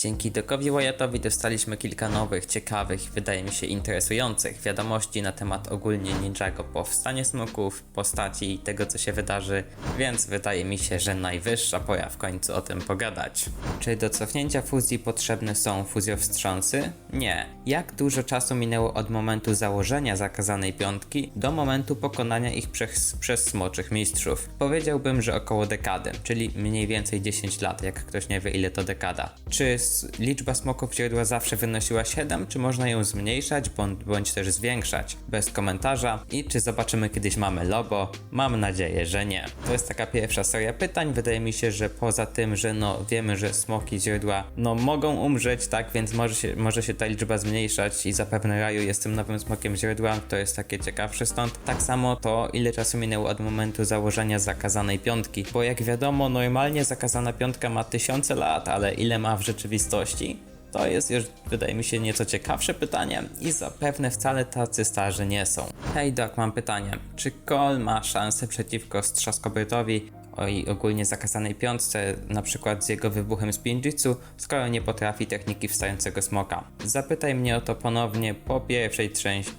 Dzięki Dokowi Wyatowi dostaliśmy kilka nowych, ciekawych, wydaje mi się interesujących wiadomości na temat ogólnie Ninjago powstanie smoków, postaci i tego co się wydarzy, więc wydaje mi się, że najwyższa pora w końcu o tym pogadać. Czy do cofnięcia fuzji potrzebne są fuzjowstrząsy? Nie. Jak dużo czasu minęło od momentu założenia zakazanej piątki do momentu pokonania ich przez, przez smoczych mistrzów? Powiedziałbym, że około dekady, czyli mniej więcej 10 lat, jak ktoś nie wie ile to dekada. Czy liczba smoków źródła zawsze wynosiła 7, czy można ją zmniejszać bądź, też zwiększać? Bez komentarza. I czy zobaczymy kiedyś mamy Lobo? Mam nadzieję, że nie. To jest taka pierwsza seria pytań. Wydaje mi się, że poza tym, że no wiemy, że smoki źródła no mogą umrzeć, tak, więc może się, może się ta liczba zmniejszać i zapewne Raju jest tym nowym smokiem źródła, to jest takie ciekawsze stąd. Tak samo to, ile czasu minęło od momentu założenia zakazanej piątki, bo jak wiadomo, normalnie zakazana piątka ma tysiące lat, ale ile ma w rzeczywistości? To jest już, wydaje mi się, nieco ciekawsze pytanie i zapewne wcale tacy starzy nie są. Hej Doc, mam pytanie. Czy Cole ma szansę przeciwko Strzaskobrytowi i ogólnie zakazanej piątce, na przykład z jego wybuchem spinjitsu, skoro nie potrafi techniki wstającego smoka? Zapytaj mnie o to ponownie po pierwszej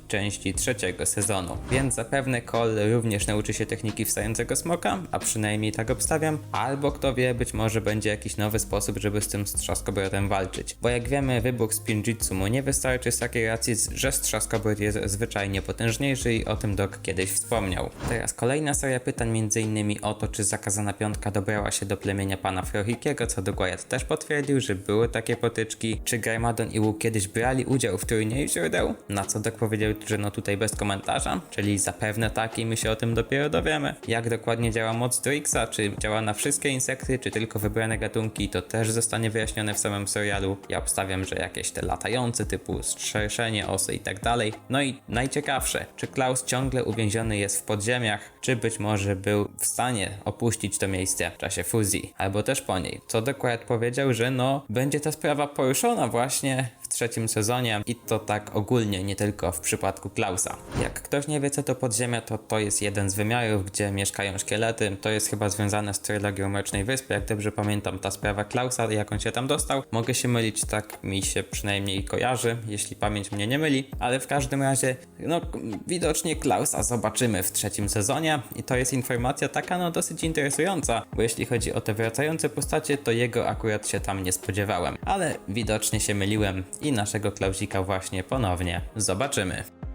części trzeciego sezonu. Więc zapewne Cole również nauczy się techniki wstającego smoka, a przynajmniej tak obstawiam, albo kto wie, być może będzie jakiś nowy sposób, żeby z tym strzaskobrotem walczyć. Bo jak wiemy, wybuch spinjitsu mu nie wystarczy z takiej racji, że strzaskobrot jest zwyczajnie potężniejszy i o tym Doc kiedyś wspomniał. Teraz kolejna seria pytań, m.in. o to, czy zakazana piątka dobrała się do plemienia pana Frohikiego, co Dogwayat też potwierdził, że były takie potyczki. Czy Garmadon i Wu kiedyś brali udział w turnieju źródeł? Na co Doc powiedział, że no tutaj bez komentarza, czyli zapewne tak i my się o tym dopiero dowiemy. Jak dokładnie działa moc Drixa, czy działa na wszystkie insekty, czy tylko wybrane gatunki, to też zostanie wyjaśnione w samym serialu. Ja obstawiam, że jakieś te latające typu strzelszenie, osy i tak dalej. No i najciekawsze, czy Klaus ciągle uwięziony jest w podziemiach, czy być może był w stanie opuścić to miejsce w czasie fuzji, albo też po niej. Co dokładnie powiedział, że no będzie ta sprawa poruszona właśnie trzecim sezonie i to tak ogólnie, nie tylko w przypadku Klausa. Jak ktoś nie wie co to podziemia, to to jest jeden z wymiarów, gdzie mieszkają szkielety. To jest chyba związane z trylogią Mrocznej Wyspy, jak dobrze pamiętam ta sprawa Klausa, jak on się tam dostał. Mogę się mylić, tak mi się przynajmniej kojarzy, jeśli pamięć mnie nie myli, ale w każdym razie, no widocznie Klausa zobaczymy w trzecim sezonie i to jest informacja taka no dosyć interesująca, bo jeśli chodzi o te wracające postacie, to jego akurat się tam nie spodziewałem, ale widocznie się myliłem i naszego Klausika właśnie ponownie zobaczymy.